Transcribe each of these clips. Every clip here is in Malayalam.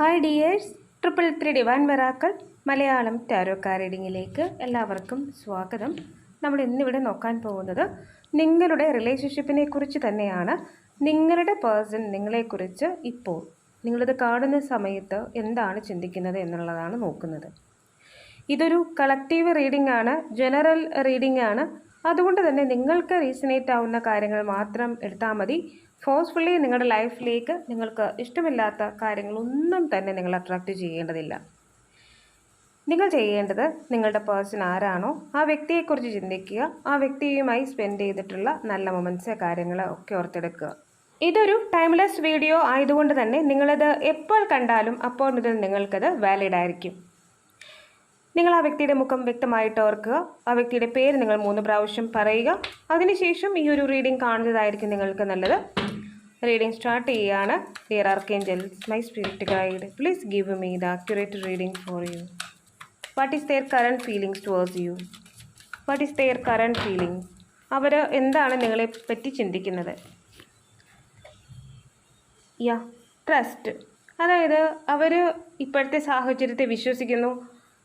Hi dears triple three divine വെറാക്കൾ Malayalam tarot റീഡിങ്ങിലേക്ക് എല്ലാവർക്കും സ്വാഗതം. നമ്മൾ ഇന്നിവിടെ നോക്കാൻ പോകുന്നത് നിങ്ങളുടെ റിലേഷൻഷിപ്പിനെ കുറിച്ച് തന്നെയാണ്. നിങ്ങളുടെ പേഴ്സൺ നിങ്ങളെക്കുറിച്ച് ഇപ്പോൾ നിങ്ങളിത് കാണുന്ന സമയത്ത് എന്താണ് ചിന്തിക്കുന്നത് എന്നുള്ളതാണ് നോക്കുന്നത്. ഇതൊരു കളക്റ്റീവ് റീഡിംഗ് ആണ് ജനറൽ റീഡിംഗ് ആണ്. അതുകൊണ്ട് തന്നെ നിങ്ങൾക്ക് റീസണേറ്റ് ആവുന്ന കാര്യങ്ങൾ മാത്രം എടുത്താൽ മതി. ഫോഴ്സ്ഫുള്ളി നിങ്ങളുടെ ലൈഫിലേക്ക് നിങ്ങൾക്ക് ഇഷ്ടമില്ലാത്ത കാര്യങ്ങളൊന്നും തന്നെ നിങ്ങൾ അട്രാക്റ്റ് ചെയ്യേണ്ടതില്ല. നിങ്ങൾ ചെയ്യേണ്ടത് നിങ്ങളുടെ പേഴ്സൺ ആരാണോ ആ വ്യക്തിയെക്കുറിച്ച് ചിന്തിക്കുക ആ വ്യക്തിയുമായി സ്പെൻഡ് ചെയ്തിട്ടുള്ള നല്ല മൊമെന്റ്സ് കാര്യങ്ങൾ ഒക്കെ ഓർത്തെടുക്കുക. ഇതൊരു ടൈംലെസ് വീഡിയോ ആയതുകൊണ്ട് തന്നെ നിങ്ങളത് എപ്പോൾ കണ്ടാലും അപ്പോൾ മുതൽ നിങ്ങൾക്കത് വാലിഡ് ആയിരിക്കും. നിങ്ങൾ ആ വ്യക്തിയുടെ മുഖം വ്യക്തമായിട്ട് ഓർക്കുക ആ വ്യക്തിയുടെ പേര് നിങ്ങൾ മൂന്ന് പ്രാവശ്യം പറയുക അതിനുശേഷം ഈ ഒരു റീഡിംഗ് കാണുന്നതായിരിക്കും നിങ്ങൾക്ക് നല്ലത്. റീഡിംഗ് സ്റ്റാർട്ട് ചെയ്യുകയാണ് dear archangels my spirit guide please give me the accurate reading for you what is their current feelings towards you what is their current feelings അവർ എന്താണ് നിങ്ങളെ പറ്റി ചിന്തിക്കുന്നത്? യാ ട്രസ്റ്റ് അതായത് അവർ ഇപ്പോഴത്തെ സാഹചര്യത്തെ വിശ്വസിക്കുന്നു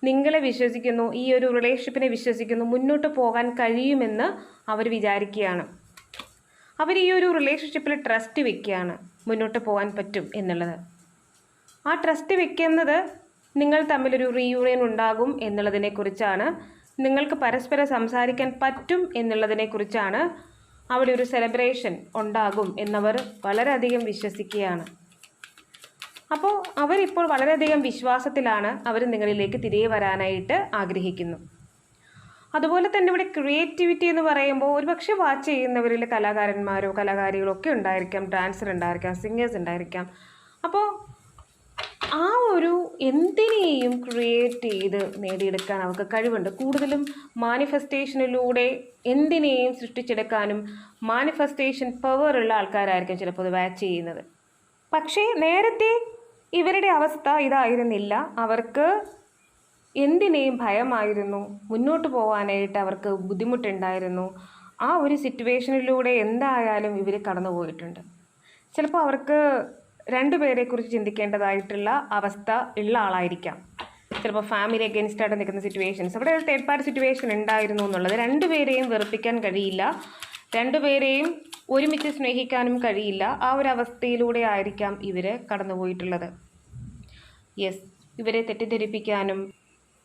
നിങ്ങളെ വിശ്വസിക്കുന്നു ഈ ഒരു റിലേഷൻഷിപ്പിനെ വിശ്വസിക്കുന്നു മുന്നോട്ട് പോകാൻ കഴിയുമെന്ന് അവർ വിചാരിക്കുകയാണ്. അവർ ഈ ഒരു റിലേഷൻഷിപ്പിൽ ട്രസ്റ്റ് വെക്കുകയാണ് മുന്നോട്ട് പോകാൻ പറ്റും എന്നുള്ളത്. ആ ട്രസ്റ്റ് വെക്കുന്നത് നിങ്ങൾ തമ്മിലൊരു റീയൂണിയൻ ഉണ്ടാകും എന്നുള്ളതിനെക്കുറിച്ചാണ് നിങ്ങൾക്ക് പരസ്പരം സംസാരിക്കാൻ പറ്റും എന്നുള്ളതിനെക്കുറിച്ചാണ് അവിടെ ഒരു സെലിബ്രേഷൻ ഉണ്ടാകും എന്നവർ വളരെയധികം വിശ്വസിക്കുകയാണ്. അപ്പോൾ അവരിപ്പോൾ വളരെയധികം വിശ്വാസത്തിലാണ് അവർ നിങ്ങളിലേക്ക് തിരികെ വരാനായിട്ട് ആഗ്രഹിക്കുന്നു. അതുപോലെ തന്നെ ഇവിടെ ക്രിയേറ്റിവിറ്റി എന്ന് പറയുമ്പോൾ ഒരുപക്ഷെ വാച്ച് ചെയ്യുന്നവരിൽ കലാകാരന്മാരോ കലാകാരികളോ ഒക്കെ ഉണ്ടായിരിക്കാം ഡാൻസർ ഉണ്ടായിരിക്കാം സിംഗേഴ്സ് ഉണ്ടായിരിക്കാം. അപ്പോൾ ആ ഒരു എന്തിനേയും ക്രിയേറ്റ് ചെയ്ത് നേടിയെടുക്കാൻ അവർക്ക് കഴിവുണ്ട്. കൂടുതലും മാനിഫെസ്റ്റേഷനിലൂടെ എന്തിനേയും സൃഷ്ടിച്ചെടുക്കാനും മാനിഫെസ്റ്റേഷൻ പവർ ഉള്ള ആൾക്കാരായിരിക്കും ചിലപ്പോൾ വാച്ച് ചെയ്യുന്നത്. പക്ഷേ നേരത്തെ ഇവരുടെ അവസ്ഥ ഇതായിരുന്നില്ല. അവർക്ക് എന്തിനേയും ഭയമായിരുന്നു. മുന്നോട്ട് പോകാനായിട്ട് അവർക്ക് ബുദ്ധിമുട്ടുണ്ടായിരുന്നു. ആ ഒരു സിറ്റുവേഷനിലൂടെ എന്തായാലും ഇവർ കടന്നുപോയിട്ടുണ്ട്. ചിലപ്പോൾ അവർക്ക് രണ്ടു രണ്ടുപേരെക്കുറിച്ച് ചിന്തിക്കേണ്ടതായിട്ടുള്ള അവസ്ഥ ഉള്ള ആളായിരിക്കാം. ചിലപ്പോൾ ഫാമിലി അഗേൻസ്റ്റ് ആയിട്ട് നിൽക്കുന്ന സിറ്റുവേഷൻസ് അവിടെ തേർഡ് പാർട്ടി സിറ്റുവേഷൻ ഉണ്ടായിരുന്നു എന്നുള്ളത് രണ്ടുപേരെയും വെറുപ്പിക്കാൻ കഴിയില്ല. രണ്ടുപേരെയും ഒരുമിച്ച് സ്നേഹിക്കാനും കഴിയില്ല. ആ ഒരു അവസ്ഥയിലൂടെ ആയിരിക്കാം ഇവർ കടന്നുപോയിട്ടുള്ളത്. യെസ് ഇവരെ തെറ്റിദ്ധരിപ്പിക്കാനും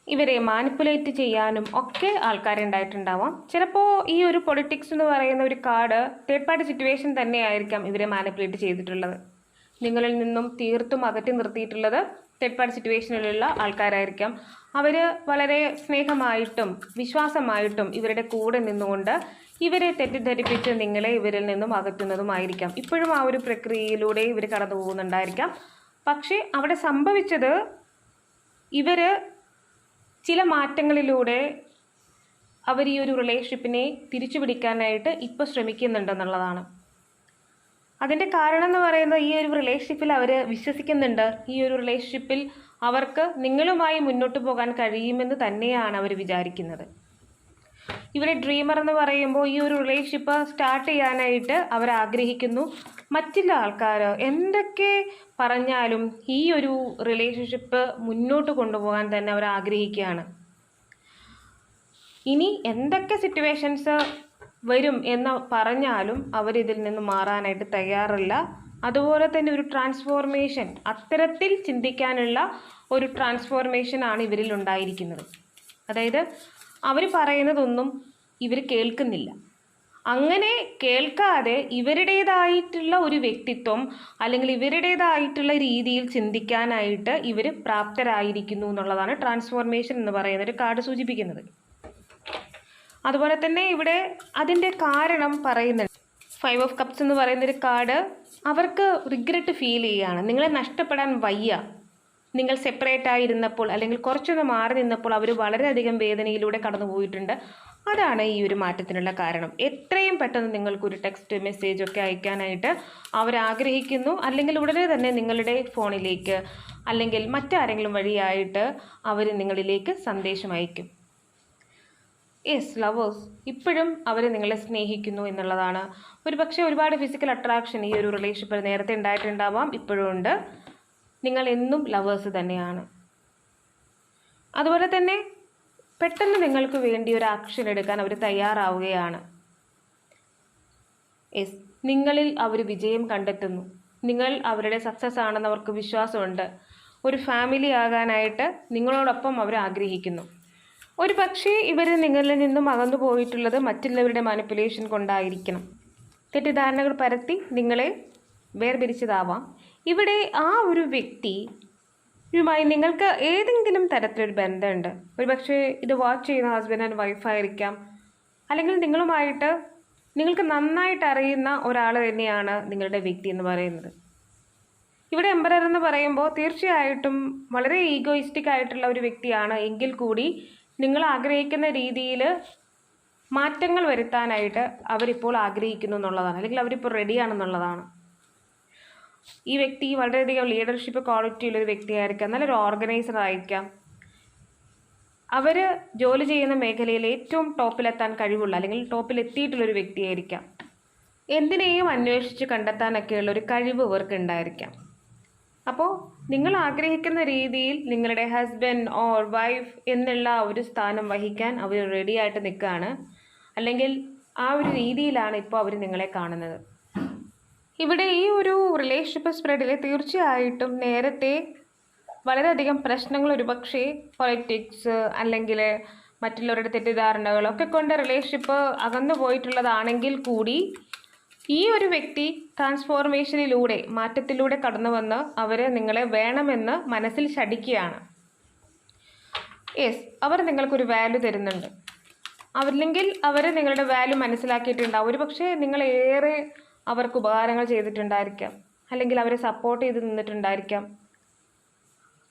ഇവരെ മാനിപ്പുലേറ്റ് ചെയ്യാനും ഒക്കെ ആൾക്കാരുണ്ടായിട്ടുണ്ടാവാം. ചിലപ്പോൾ ഈ ഒരു പൊളിറ്റിക്സ് എന്ന് പറയുന്ന ഒരു കാർഡ് തേർഡ് പാർട്ടി സിറ്റുവേഷൻ തന്നെയായിരിക്കാം ഇവരെ മാനിപ്പുലേറ്റ് ചെയ്തിട്ടുള്ളത്. നിങ്ങളിൽ നിന്നും തീർത്തും അകറ്റി നിർത്തിയിട്ടുള്ളത് തേർഡ് പാർട്ടി സിറ്റുവേഷനിലുള്ള ആൾക്കാരായിരിക്കാം. അവർ വളരെ സ്നേഹമായിട്ടും വിശ്വാസമായിട്ടും ഇവരുടെ കൂടെ നിന്നുകൊണ്ട് ഇവരെ തെറ്റിദ്ധരിപ്പിച്ച് നിങ്ങളെ ഇവരിൽ നിന്നും അകറ്റുന്നതുമായിരിക്കാം. ഇപ്പോഴും ആ ഒരു പ്രക്രിയയിലൂടെ ഇവർ കടന്നു പോകുന്നുണ്ടായിരിക്കാം പക്ഷേ അവിടെ സംഭവിച്ചത് ഇവർ ചില മാറ്റങ്ങളിലൂടെ അവർ ഈ ഒരു റിലേഷൻഷിപ്പിനെ തിരിച്ചു പിടിക്കാനായിട്ട് ഇപ്പോൾ ശ്രമിക്കുന്നുണ്ടെന്നുള്ളതാണ്. അതിന്റെ കാരണം എന്ന് പറയുന്നത് ഈ ഒരു റിലേഷൻഷിപ്പിൽ അവർ വിശ്വസിക്കുന്നുണ്ട്. ഈ ഒരു റിലേഷൻഷിപ്പിൽ അവർക്ക് നിങ്ങളുമായി മുന്നോട്ട് പോകാൻ കഴിയുമെന്ന് തന്നെയാണ് അവർ വിചാരിക്കുന്നത്. ഇവരെ ഡ്രീമർ എന്ന് പറയുമ്പോൾ ഈ ഒരു റിലേഷൻഷിപ്പ് സ്റ്റാർട്ട് ചെയ്യാനായിട്ട് അവർ ആഗ്രഹിക്കുന്നു. മറ്റുള്ള ആൾക്കാർ എന്തൊക്കെ പറഞ്ഞാലും ഈ ഒരു റിലേഷൻഷിപ്പ് മുന്നോട്ട് കൊണ്ടുപോകാൻ തന്നെ അവർ ആഗ്രഹിക്കുകയാണ്. ഇനി എന്തൊക്കെ സിറ്റുവേഷൻസ് വരും എന്ന് പറഞ്ഞാലും അവരിതിൽ നിന്ന് മാറാനായിട്ട് തയ്യാറില്ല. അതുപോലെ തന്നെ ഒരു ട്രാൻസ്ഫോർമേഷൻ അത്തരത്തിൽ ചിന്തിക്കാനുള്ള ഒരു ട്രാൻസ്ഫോർമേഷനാണ് ഇവരിൽ ഉണ്ടായിരിക്കുന്നത്. അതായത് അവർ പറയുന്നതൊന്നും ഇവർ കേൾക്കുന്നില്ല. അങ്ങനെ കേൾക്കാതെ ഇവരുടേതായിട്ടുള്ള ഒരു വ്യക്തിത്വം അല്ലെങ്കിൽ ഇവരുടേതായിട്ടുള്ള രീതിയിൽ ചിന്തിക്കാനായിട്ട് ഇവർ പ്രാപ്തരായിരിക്കുന്നു എന്നുള്ളതാണ് ട്രാൻസ്ഫോർമേഷൻ എന്ന് പറയുന്ന ഒരു കാർഡ് സൂചിപ്പിക്കുന്നത്. അതുപോലെ തന്നെ ഇവിടെ അതിന്റെ കാരണം പറയുന്നുണ്ട് ഫൈവ് ഓഫ് കപ്സ് എന്ന് പറയുന്നൊരു കാർഡ് അവർക്ക് റിഗ്രറ്റ് ഫീൽ ചെയ്യുകയാണ്. നിങ്ങളെ നഷ്ടപ്പെടാൻ വയ്യ. നിങ്ങൾ സെപ്പറേറ്റ് ആയിരുന്നപ്പോൾ അല്ലെങ്കിൽ കുറച്ചൊന്ന് മാറി നിന്നപ്പോൾ അവർ വളരെയധികം വേദനയിലൂടെ കടന്നുപോയിട്ടുണ്ട്. അതാണ് ഈ ഒരു മാറ്റത്തിനുള്ള കാരണം. എത്രയും പെട്ടെന്ന് നിങ്ങൾക്കൊരു ടെക്സ്റ്റ് മെസ്സേജ് ഒക്കെ അയക്കാനായിട്ട് അവരാഗ്രഹിക്കുന്നു അല്ലെങ്കിൽ ഉടനെ തന്നെ നിങ്ങളുടെ ഫോണിലേക്ക് അല്ലെങ്കിൽ മറ്റാരെങ്കിലും വഴിയായിട്ട് അവർ നിങ്ങളിലേക്ക് സന്ദേശം അയക്കും. യെസ് ലവേഴ്സ് ഇപ്പോഴും അവർ നിങ്ങളെ സ്നേഹിക്കുന്നു എന്നുള്ളതാണ്. ഒരു പക്ഷേ ഒരുപാട് ഫിസിക്കൽ അട്രാക്ഷൻ ഈ ഒരു റിലേഷൻഷിപ്പിൽ നേരത്തെ ഉണ്ടായിട്ടുണ്ടാവാം. ഇപ്പോഴും ഉണ്ട്. നിങ്ങൾ എന്നും ലവേഴ്സ് തന്നെയാണ്. അതുപോലെ തന്നെ പെട്ടെന്ന് നിങ്ങൾക്ക് വേണ്ടി ഒരു ആക്ഷൻ എടുക്കാൻ അവർ തയ്യാറാവുകയാണ്. യെസ് നിങ്ങളിൽ അവർ വിജയം കണ്ടെത്തുന്നു. നിങ്ങൾ അവരുടെ സക്സസ് ആണെന്ന് അവർക്ക് വിശ്വാസമുണ്ട്. ഒരു ഫാമിലി ആകാനായിട്ട് നിങ്ങളോടൊപ്പം അവർ ആഗ്രഹിക്കുന്നു. ഒരു പക്ഷേ ഇവർ നിങ്ങളിൽ നിന്നും അകന്നു പോയിട്ടുള്ളത് മറ്റുള്ളവരുടെ മാനിപ്പുലേഷൻ കൊണ്ടായിരിക്കണം. തെറ്റിദ്ധാരണകൾ പരത്തി നിങ്ങളെ വേർപിരിച്ചതാവാം. ഇവിടെ ആ ഒരു വ്യക്തി യുമായി നിങ്ങൾക്ക് ഏതെങ്കിലും തരത്തിലൊരു ബന്ധമുണ്ട്. ഒരുപക്ഷെ ഇത് വാച്ച് ചെയ്യുന്ന ഹസ്ബൻഡ് ആൻഡ് വൈഫായിരിക്കാം അല്ലെങ്കിൽ നിങ്ങളുമായിട്ട് നിങ്ങൾക്ക് നന്നായിട്ട് അറിയുന്ന ഒരാൾ തന്നെയാണ് നിങ്ങളുടെ വ്യക്തി എന്ന് പറയുന്നത്. ഇവിടെ എംബറർ എന്ന് പറയുമ്പോൾ തീർച്ചയായിട്ടും വളരെ ഈഗോയിസ്റ്റിക് ആയിട്ടുള്ള ഒരു വ്യക്തിയാണ്. എങ്കിൽ കൂടി നിങ്ങൾ ആഗ്രഹിക്കുന്ന രീതിയിൽ മാറ്റങ്ങൾ വരുത്താനായിട്ട് അവരിപ്പോൾ ആഗ്രഹിക്കുന്നു എന്നുള്ളതാണ്. അല്ലെങ്കിൽ അവരിപ്പോൾ റെഡിയാണെന്നുള്ളതാണ് ഈ വ്യക്തി വളരെയധികം ലീഡർഷിപ്പ് ക്വാളിറ്റി ഉള്ള ഒരു വ്യക്തിയായിരിക്കാം. നല്ലൊരു ഓർഗനൈസർ ആയിരിക്കാം. അവർ ജോലി ചെയ്യുന്ന മേഖലയിൽ ഏറ്റവും ടോപ്പിലെത്താൻ കഴിവുള്ള അല്ലെങ്കിൽ ടോപ്പിൽ എത്തിയിട്ടുള്ളൊരു വ്യക്തിയായിരിക്കാം. എന്തിനേയും അന്വേഷിച്ച് കണ്ടെത്താനൊക്കെയുള്ള ഒരു കഴിവ് ഇവർക്ക് ഉണ്ടായിരിക്കാം. അപ്പോൾ നിങ്ങൾ ആഗ്രഹിക്കുന്ന രീതിയിൽ നിങ്ങളുടെ ഹസ്ബൻഡ് ഓർ വൈഫ് എന്നുള്ള ഒരു സ്ഥാനം വഹിക്കാൻ അവർ റെഡിയായിട്ട് നിൽക്കുകയാണ്. അല്ലെങ്കിൽ ആ ഒരു രീതിയിലാണ് ഇപ്പോൾ അവർ നിങ്ങളെ കാണുന്നത്. ഇവിടെ ഈ ഒരു റിലേഷൻഷിപ്പ് സ്പ്രെഡിൽ തീർച്ചയായിട്ടും നേരത്തെ വളരെയധികം പ്രശ്നങ്ങൾ ഒരുപക്ഷെ പൊളിറ്റിക്സ് അല്ലെങ്കിൽ മറ്റുള്ളവരുടെ തെറ്റിദ്ധാരണകളൊക്കെ കൊണ്ട് റിലേഷൻഷിപ്പ് അകന്നു പോയിട്ടുള്ളതാണെങ്കിൽ കൂടി ഈ ഒരു വ്യക്തി ട്രാൻസ്ഫോർമേഷനിലൂടെ മാറ്റത്തിലൂടെ കടന്നു വന്ന് അവർ നിങ്ങളെ വേണമെന്ന് മനസ്സിൽ ശടിക്കുകയാണ് യെസ് അവർ നിങ്ങൾക്കൊരു വാല്യൂ തരുന്നുണ്ട്. അവരില്ലെങ്കിൽ അവർ നിങ്ങളുടെ വാല്യൂ മനസ്സിലാക്കിയിട്ടുണ്ടാവും ഒരു പക്ഷേ നിങ്ങളേറെ അവർക്ക് ഉപകാരങ്ങൾ ചെയ്തിട്ടുണ്ടായിരിക്കാം. അല്ലെങ്കിൽ അവരെ സപ്പോർട്ട് ചെയ്ത് നിന്നിട്ടുണ്ടായിരിക്കാം.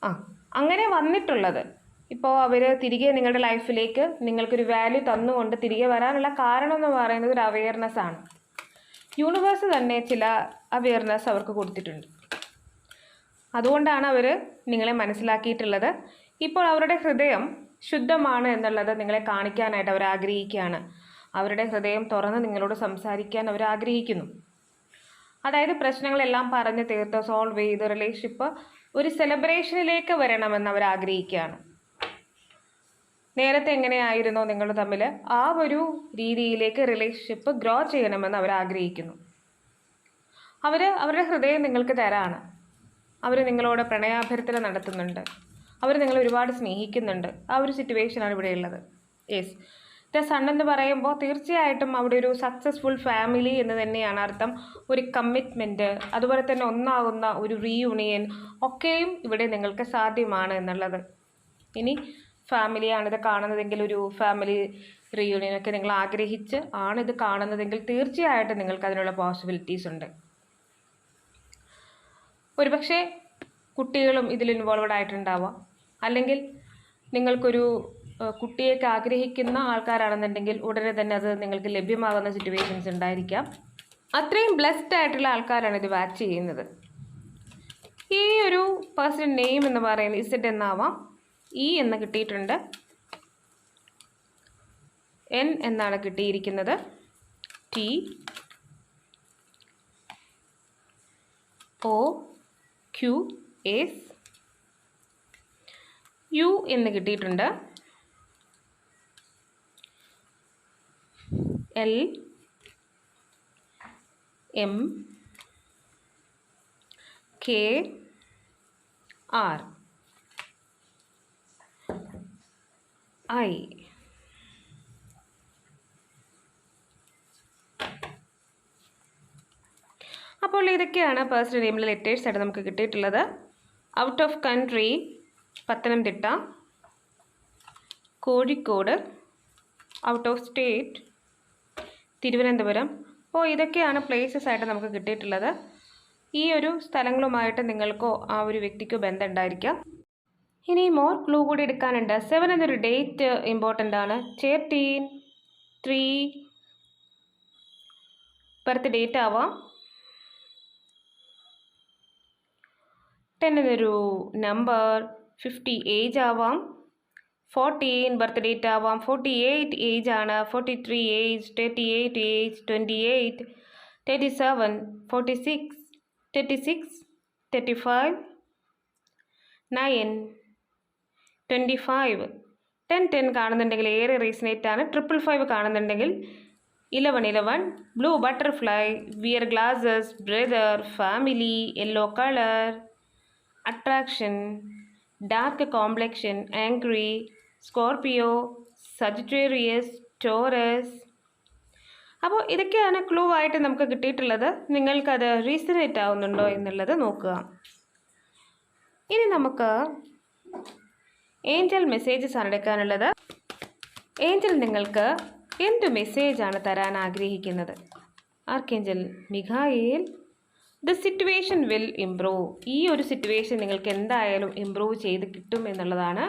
ആ അങ്ങനെ വന്നിട്ടുള്ളത്. ഇപ്പോൾ അവർ തിരികെ നിങ്ങളുടെ ലൈഫിലേക്ക് നിങ്ങൾക്കൊരു വാല്യൂ തന്നുകൊണ്ട് തിരികെ വരാനുള്ള കാരണം എന്ന് പറയുന്നത് ഒരു അവയർനെസ് ആണ്. യൂണിവേഴ്സ് തന്നെ ചില അവയർനെസ് അവർക്ക് കൊടുത്തിട്ടുണ്ട്. അതുകൊണ്ടാണ് അവർ നിങ്ങളെ മനസ്സിലാക്കിയിട്ടുള്ളത്. ഇപ്പോൾ അവരുടെ ഹൃദയം ശുദ്ധമാണ് എന്നുള്ളത് നിങ്ങളെ കാണിക്കാനായിട്ട് അവർ ആഗ്രഹിക്കുകയാണ് അവരുടെ ഹൃദയം തുറന്ന് നിങ്ങളോട് സംസാരിക്കാൻ അവർ ആഗ്രഹിക്കുന്നു അതായത് പ്രശ്നങ്ങളെല്ലാം പറഞ്ഞ് തീർത്ത് സോൾവ് ചെയ്ത് റിലേഷൻഷിപ്പ് ഒരു സെലിബ്രേഷനിലേക്ക് വരണമെന്ന് അവർ ആഗ്രഹിക്കുകയാണ്. നേരത്തെ എങ്ങനെയായിരുന്നോ നിങ്ങൾ തമ്മിൽ ആ ഒരു രീതിയിലേക്ക് റിലേഷൻഷിപ്പ് ഗ്രോ ചെയ്യണമെന്ന് അവർ ആഗ്രഹിക്കുന്നു. അവർ അവരുടെ ഹൃദയം നിങ്ങൾക്ക് തരാണ്. അവർ നിങ്ങളോട് പ്രണയാഭ്യർത്ഥന നടത്തുന്നുണ്ട്. അവർ നിങ്ങളെ ഒരുപാട് സ്നേഹിക്കുന്നുണ്ട്. ആ ഒരു സിറ്റുവേഷനാണ് ഇവിടെയുള്ളത്. യെസ് ദ സൺ എന്ന് പറയുമ്പോൾ തീർച്ചയായിട്ടും അവിടെ ഒരു സക്സസ്ഫുൾ ഫാമിലി എന്ന് തന്നെയാണ് അർത്ഥം. ഒരു കമ്മിറ്റ്മെന്റ് അതുപോലെ തന്നെ ഒന്നാകുന്ന ഒരു റീയൂണിയൻ ഒക്കെയും ഇവിടെ നിങ്ങൾക്ക് സാധ്യമാണ് എന്നുള്ളത്. ഇനി ഫാമിലിയാണിത് കാണുന്നതെങ്കിൽ ഒരു ഫാമിലി റീയൂണിയൻ ഒക്കെ നിങ്ങൾ ആഗ്രഹിച്ച് ആണ് ഇത് കാണുന്നതെങ്കിൽ തീർച്ചയായിട്ടും നിങ്ങൾക്ക് അതിനുള്ള പോസിബിലിറ്റീസ് ഉണ്ട്. ഒരുപക്ഷെ കുട്ടികളും ഇതിൽ ഇൻവോൾവഡ് ആയിട്ടുണ്ടാവാം. അല്ലെങ്കിൽ നിങ്ങൾക്കൊരു കുട്ടിയൊക്കെ ആഗ്രഹിക്കുന്ന ആൾക്കാരാണെന്നുണ്ടെങ്കിൽ ഉടനെ തന്നെ അത് നിങ്ങൾക്ക് ലഭ്യമാകുന്ന സിറ്റുവേഷൻസ് ഉണ്ടായിരിക്കാം. അത്രയും ബ്ലെസ്ഡ് ആയിട്ടുള്ള ആൾക്കാരാണ് ഇത് വാച്ച് ചെയ്യുന്നത്. ഈ ഒരു പേഴ്സൺ നെയിം എന്ന് പറയുന്നത് ഇസഡ് എന്നാവാം. ഇ എന്ന് കിട്ടിയിട്ടുണ്ട്. എൻ എന്നാണ് കിട്ടിയിരിക്കുന്നത്. T O Q S U എന്ന് കിട്ടിയിട്ടുണ്ട്. L M K R I അപ്പോൾ ഇതൊക്കെയാണ് പേഴ്സണൽ നെയിമിലെ ലെറ്റേഴ്സ് ആയിട്ട് നമുക്ക് കിട്ടിയിട്ടുള്ളത്. Out of country Pathanamthitta. Kozhikode out of state Thiruvananthapuram. അപ്പോൾ ഇതൊക്കെയാണ് പ്ലേസസ് ആയിട്ട് നമുക്ക് കിട്ടിയിട്ടുള്ളത്. ഈ ഒരു സ്ഥലങ്ങളുമായിട്ട് നിങ്ങൾക്കോ ആ ഒരു വ്യക്തിക്കോ ബന്ധം ഉണ്ടായിരിക്കാം ഇനി മോർ ക്ലൂ കൂടി എടുക്കാനുണ്ട്. സെവൻ എന്നൊരു ഡേറ്റ് ഇമ്പോർട്ടന്റ് ആണ്. ചേർട്ടീൻ ത്രീ ബർത്ത് ഡേറ്റ് ആവാം. ടെൻ എന്നൊരു നമ്പർ ഫിഫ്റ്റി ഏജ് ആവാം. ഫോർട്ടീൻ ബർത്ത് ഡേറ്റ് ആവാം ഫോർട്ടി എയ്റ്റ് ഏജ് ആണ് forty three age thirty eight age twenty eight thirty seven forty six thirty six thirty five nine twenty five ten ten കാണുന്നുണ്ടെങ്കിൽ ഏറെ റീസണേറ്റ് ആണ് ട്രിപ്പിൾ ഫൈവ് കാണുന്നുണ്ടെങ്കിൽ eleven eleven blue butterfly wear glasses brother family yellow colour attraction dark complexion angry Scorpio Sagittarius Taurus. അപ്പോൾ ഇതൊക്കെയാണ് ക്ലൂ ആയിട്ട് നമുക്ക് കിട്ടിയിട്ടുള്ളത്. നിങ്ങൾക്കത് റീസണേറ്റ് ആവുന്നുണ്ടോ എന്നുള്ളത് നോക്കുക. ഇനി നമുക്ക് ഏഞ്ചൽ മെസ്സേജസ് ആണ് എടുക്കാനുള്ളത്. ഏഞ്ചൽ നിങ്ങൾക്ക് എന്ത് മെസ്സേജാണ് തരാൻ ആഗ്രഹിക്കുന്നത്? Archangel Mikhail the situation will improve ഈ ഒരു സിറ്റുവേഷൻ നിങ്ങൾക്ക് എന്തായാലും ഇംപ്രൂവ് ചെയ്ത് കിട്ടും എന്നുള്ളതാണ്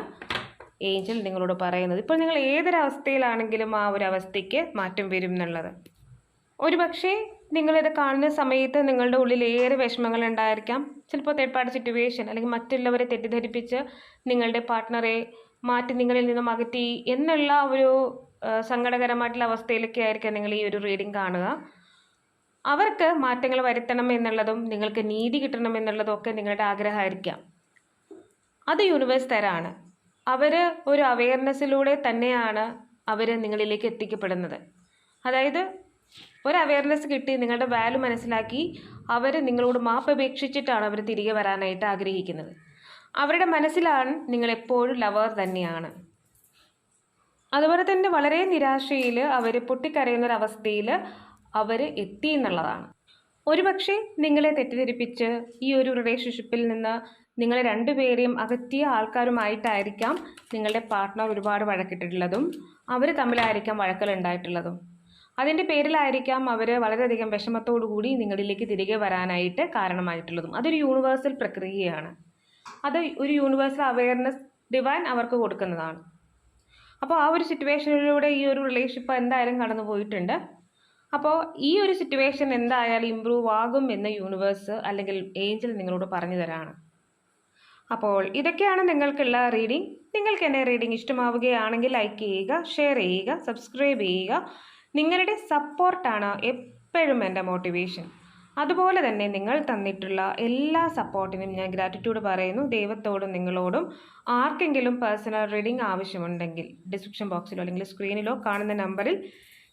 ഏഞ്ചൽ നിങ്ങളോട് പറയുന്നത്. ഇപ്പോൾ നിങ്ങൾ ഏതൊരവസ്ഥയിലാണെങ്കിലും ആ ഒരു അവസ്ഥയ്ക്ക് മാറ്റം വരും എന്നുള്ളത്. ഒരുപക്ഷെ നിങ്ങളിത് കാണുന്ന സമയത്ത് നിങ്ങളുടെ ഉള്ളിൽ ഏറെ വിഷമങ്ങൾ ഉണ്ടായിരിക്കാം. ചിലപ്പോൾ തേർഡ് സിറ്റുവേഷൻ അല്ലെങ്കിൽ മറ്റുള്ളവരെ തെറ്റിദ്ധരിപ്പിച്ച് നിങ്ങളുടെ പാർട്ട്ണറെ മാറ്റി നിങ്ങളിൽ നിന്നും അകറ്റി എന്നുള്ള ഒരു സങ്കടകരമായിട്ടുള്ള അവസ്ഥയിലൊക്കെ ആയിരിക്കാം നിങ്ങൾ ഈ ഒരു റീഡിംഗ് കാണുക. അവർക്ക് മാറ്റങ്ങൾ വരുത്തണം എന്നുള്ളതും നിങ്ങൾക്ക് നീതി കിട്ടണം എന്നുള്ളതും ഒക്കെ നിങ്ങളുടെ ആഗ്രഹമായിരിക്കാം. അത് യൂണിവേഴ്സ് തരാണ്. അവർ ഒരു അവയർനെസ്സിലൂടെ തന്നെയാണ് അവർ നിങ്ങളിലേക്ക് എത്തിക്കപ്പെടുന്നത്. അതായത് ഒരു അവയർനെസ് കിട്ടി നിങ്ങളുടെ വാല്യൂ മനസ്സിലാക്കി അവർ നിങ്ങളോട് മാപ്പ് അപേക്ഷിച്ചിട്ടാണ് അവർ തിരികെ വരാനായിട്ട് ആഗ്രഹിക്കുന്നത്. അവരുടെ മനസ്സിലാണ് നിങ്ങളെപ്പോഴും ലവർ തന്നെയാണ്. അതുപോലെ തന്നെ വളരെ നിരാശയിൽ അവർ പൊട്ടിക്കരയുന്നൊരവസ്ഥയിൽ അവർ എത്തി എന്നുള്ളതാണ്. ഒരുപക്ഷെ നിങ്ങളെ തെറ്റിദ്ധരിപ്പിച്ച് ഈ ഒരു റിലേഷൻഷിപ്പിൽ നിന്ന് നിങ്ങളെ രണ്ടുപേരെയും അകറ്റിയ ആൾക്കാരുമായിട്ടായിരിക്കാം നിങ്ങളുടെ പാർട്ട്ണർ ഒരുപാട് വഴക്കിട്ടിട്ടുള്ളതും അവർ തമ്മിലായിരിക്കാം വഴക്കൽ ഉണ്ടായിട്ടുള്ളതും അതിന്റെ പേരിലായിരിക്കാം അവർ വളരെയധികം കൂടി നിങ്ങളിലേക്ക് തിരികെ വരാനായിട്ട് കാരണമായിട്ടുള്ളതും. അതൊരു യൂണിവേഴ്സൽ പ്രക്രിയയാണ്. അത് ഒരു യൂണിവേഴ്സൽ അവയർനെസ് ഡിവൈൻ അവർക്ക് കൊടുക്കുന്നതാണ്. അപ്പോൾ ആ ഒരു സിറ്റുവേഷനിലൂടെ ഈ ഒരു റിലേഷൻഷിപ്പ് എന്തായാലും കടന്നു പോയിട്ടുണ്ട് അപ്പോൾ ഈ ഒരു സിറ്റുവേഷൻ എന്തായാലും ഇമ്പ്രൂവ് ആകും എന്ന് യൂണിവേഴ്സ് അല്ലെങ്കിൽ ഏഞ്ചൽ നിങ്ങളോട് പറഞ്ഞു തരാണ്. അപ്പോൾ ഇതൊക്കെയാണ് നിങ്ങൾക്കുള്ള റീഡിംഗ് നിങ്ങൾക്ക് എന്റെ റീഡിംഗ് ഇഷ്ടമാവുകയാണെങ്കിൽ ലൈക്ക് ചെയ്യുക ഷെയർ ചെയ്യുക സബ്സ്ക്രൈബ് ചെയ്യുക. നിങ്ങളുടെ സപ്പോർട്ടാണ് എപ്പോഴും എന്റെ മോട്ടിവേഷൻ അതുപോലെ തന്നെ നിങ്ങൾ തന്നിട്ടുള്ള എല്ലാ സപ്പോർട്ടിനും ഞാൻ ഗ്രാറ്റിറ്റ്യൂഡ് പറയുന്നു. ദൈവത്തോടും നിങ്ങളോടും ആർക്കെങ്കിലും പേഴ്സണൽ റീഡിംഗ് ആവശ്യമുണ്ടെങ്കിൽ ഡിസ്ക്രിപ്ഷൻ ബോക്സിലോ അല്ലെങ്കിൽ സ്ക്രീനിലോ കാണുന്ന നമ്പറിൽ